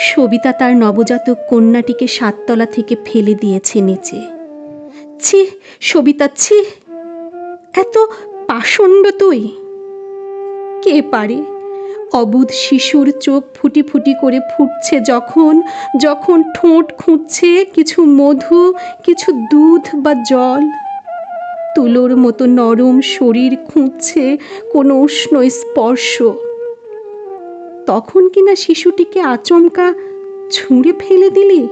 সবিতা তার নবজাতক কন্যাটিকে সাততলা থেকে ফেলে দিয়েছে নিচে। ছি, সবিতা, ছি! এত পাষণ্ড তুই! কে পারে? অবুধ শিশুর চোখ ফুটি ফুটি করে ফুটছে যখন যখন ঠোঁট খুঁজছে কিছু মধু, কিছু দুধ বা জল। তুলোর মতো নরম শরীর খুঁজছে কোনো উষ্ণ স্পর্শ। তখন কিনা শিশুটিকে আচমকা ছুঁড়ে ফেলে দিলি?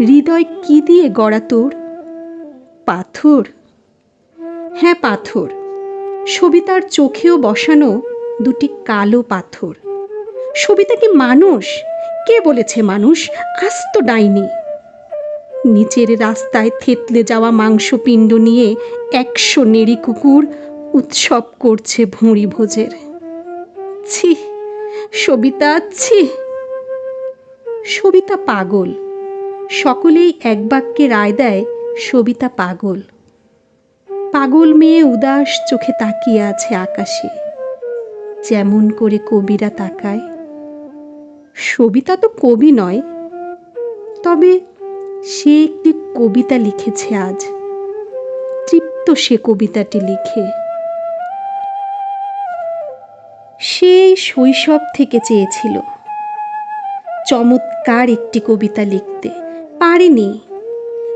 হৃদয় কি দিয়ে গড়া তোর? পাথর? হ্যাঁ পাথর। সবিতার চোখেও বসানো দুটি কালো পাথর। সবিতা কি মানুষ? কে বলেছে মানুষ? আস্ত ডাইনি। নিচের রাস্তায় থেতলে যাওয়া মাংসপিণ্ড নিয়ে একশো নেড়ি কুকুর উৎসব করছে ভুঁড়ি ভোজের। ছি! সবিতা, ছি। সবিতা পাগল। সকলেই এক বাক্যে রায় দেয়, সবিতা পাগল। পাগল মেয়ে উদাস চোখে তাকিয়ে আছে আকাশে। যেমন করে কবিরা তাকায়। সবিতা তো কবি নয়। তবে সে একটি কবিতা লিখেছে আজ। তৃপ্ত সে কবিতাটি লিখে। সে শৈশব থেকে চেয়েছিল। চমৎকার একটি কবিতা লিখতে। পারেনি।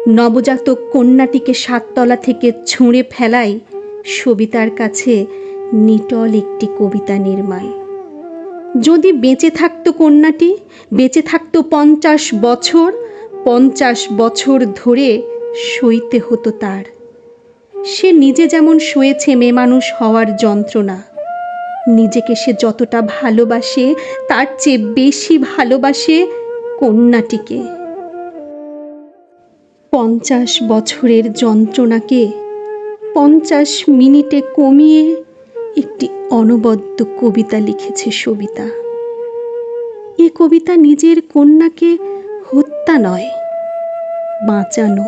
নবজাতক কন্যাটিকে সাততলা থেকে ছুঁড়ে ফেলাই সবিতার কাছে নিটল একটি কবিতা নির্মায় যদি বেঁচে থাকতো কন্যাটি, বেঁচে থাকতো পঞ্চাশ বছর পঞ্চাশ বছর ধরে সইতে হতো তার। সে নিজে যেমন শুয়েছে মেয়ে মানুষ হওয়ার যন্ত্রণা নিজেকে সে যতটা ভালোবাসে, তার চেয়ে বেশি ভালোবাসে কন্যাটিকে। পঞ্চাশ বছরের যন্ত্রণাকে পঞ্চাশ মিনিটে কমিয়ে একটি অনবদ্য কবিতা লিখেছে সবিতা। এ কবিতা নিজের কন্যাকে হত্যা নয়, বাঁচানো।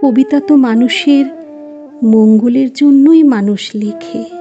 কবিতা তো মানুষের মঙ্গলের জন্যই মানুষ লেখে।